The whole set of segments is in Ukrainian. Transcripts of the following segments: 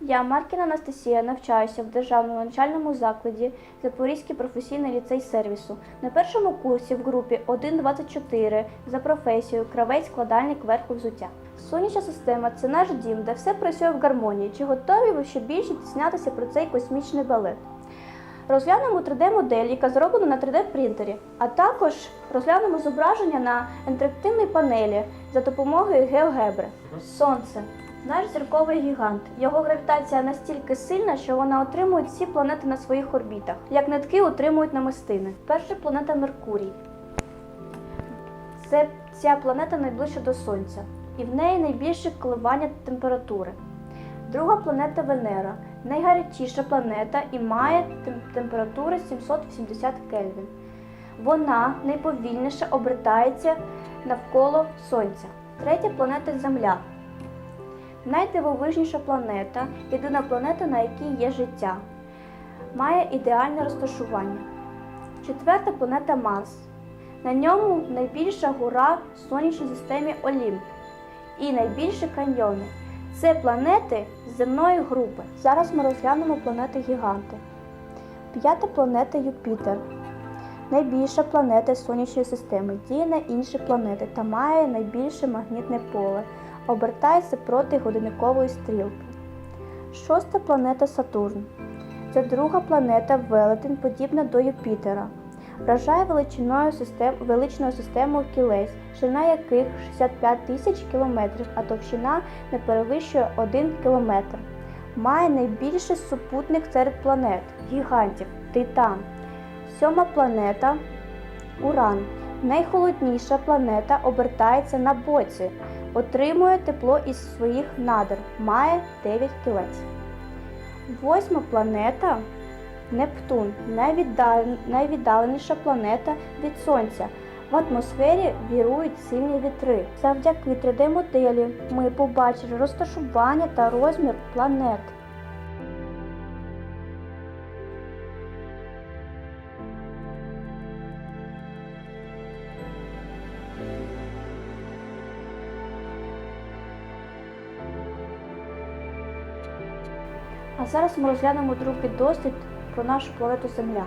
Я, Маркіна Анастасія, навчаюся в державному навчальному закладі Запорізький професійний ліцей сервісу. На першому курсі в групі 1.24 за професією кравець складальник верху взуття. Сонячна система це наш дім, де все працює в гармонії. Чи готові ви ще більше дізнатися про цей космічний балет? Розглянемо 3D-модель, яка зроблена на 3D-принтері, а також розглянемо зображення на інтерактивній панелі за допомогою геогебри. Сонце наш зірковий гігант. Його гравітація настільки сильна, що вона отримує всі планети на своїх орбітах, як нитки утримують намистини. Перша планета Меркурій. Це ця планета найближча до Сонця, і в неї найбільше коливання температури. Друга планета Венера найгарячіша планета і має температуру 780 Кельвін. Вона найповільніше обертається навколо Сонця. Третя планета Земля. Найдивовижніша планета, єдина планета, на якій є життя. Має ідеальне розташування. Четверта планета Марс. На ньому найбільша гора в сонячній системі Олімп і найбільші каньйони. Це планети земної групи. Зараз ми розглянемо планети гіганти. П'ята планета Юпітер. Найбільша планета сонячної системи діє на інші планети та має найбільше магнітне поле, обертається проти годинникової стрілки. Шоста планета Сатурн. Це друга планета Велетень, подібна до Юпітера. Вражає величиною систем, величною системою кілець, ширина яких 65 тисяч кілометрів, а товщина не перевищує 1 кілометр. Має найбільший супутник серед планет гігантів Титан. Сьома планета Уран. Найхолодніша планета обертається на боці, отримує тепло із своїх надр, має 9 кілець. Восьма планета Нептун найвіддаленіша планета від Сонця. В атмосфері вірують сильні вітри. Завдяки 3D-моделі ми побачили розташування та розмір планет. А зараз ми розглянемо другий дослід про нашу планету Земля.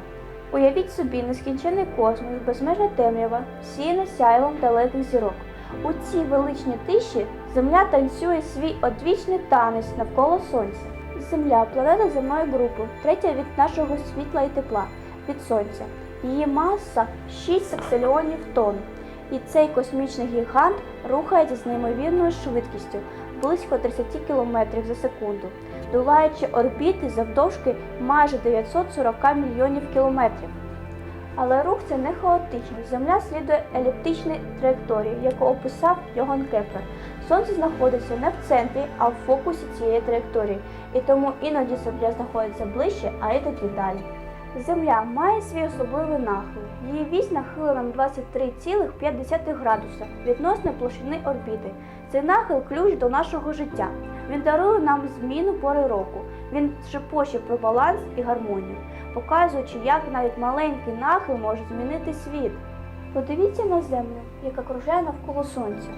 Уявіть собі нескінчений космос, безмежна темрява, всіяна сяйвом далеких зірок. У цій величній тиші Земля танцює свій одвічний танець навколо Сонця. Земля планета земної групи, третя від нашого світла і тепла від Сонця. Її маса 6 сексильйонів тонн. І цей космічний гігант рухається з неймовірною швидкістю близько 30 км за секунду, долаючи орбіти завдовжки майже 940 мільйонів кілометрів. Але рух це не хаотичний. Земля слідує еліптичній траєкторії, яку описав Йоган Кеплер. Сонце знаходиться не в центрі, а в фокусі цієї траєкторії, і тому іноді Земля знаходиться ближче, а іноді далі. Земля має свій особливий нахил. Її вісь нахилена на 23,5 градуса відносно площини орбіти. Цей нахил ключ до нашого життя. Він дарує нам зміну пори року. Він шепоче про баланс і гармонію, показуючи, як навіть маленький нахил може змінити світ. Подивіться на землю, яка кружляє навколо сонця.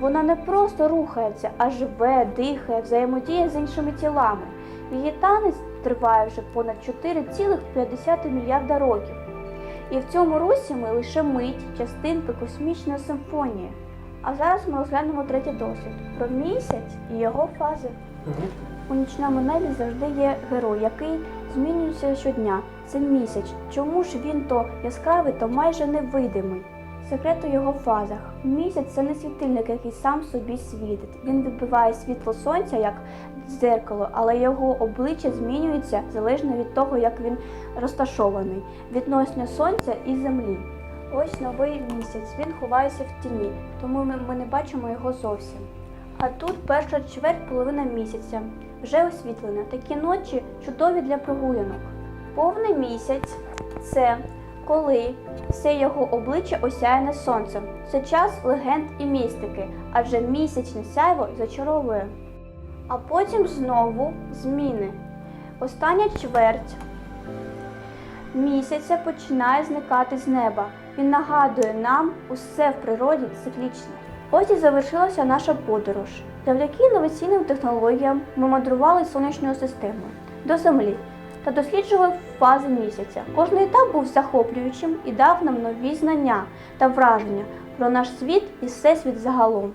Вона не просто рухається, а живе, дихає, взаємодіє з іншими тілами. Її танець триває вже понад 4,5 мільярда років. І в цьому русі ми лише мить, частинка космічної симфонії. А зараз ми розглянемо третій досвід про місяць і його фази. У нічному небі завжди є герой, який змінюється щодня. Це місяць. Чому ж він то яскравий, то майже невидимий? Секрет у його фазах. Місяць це не світильник, який сам собі світить. Він відбиває світло сонця як дзеркало, але його обличчя змінюється залежно від того, як він розташований, відносно сонця і землі. Ось новий місяць. Він ховається в тіні, тому ми, ми не бачимо його зовсім. А тут перша чверть половина місяця вже освітлена. Такі ночі чудові для прогулянок. Повний місяць це коли все його обличчя осяяне сонцем. Це час легенд і містики, адже місячне сяйво зачаровує. А потім знову зміни. Остання чверть місяця починає зникати з неба. Він нагадує нам усе в природі циклічне. Ось і завершилася наша подорож. Завдяки інноваційним технологіям ми мандрували сонячною системою до Землі та досліджували фази місяця. Кожний етап був захоплюючим і дав нам нові знання та враження про наш світ і всесвіт загалом.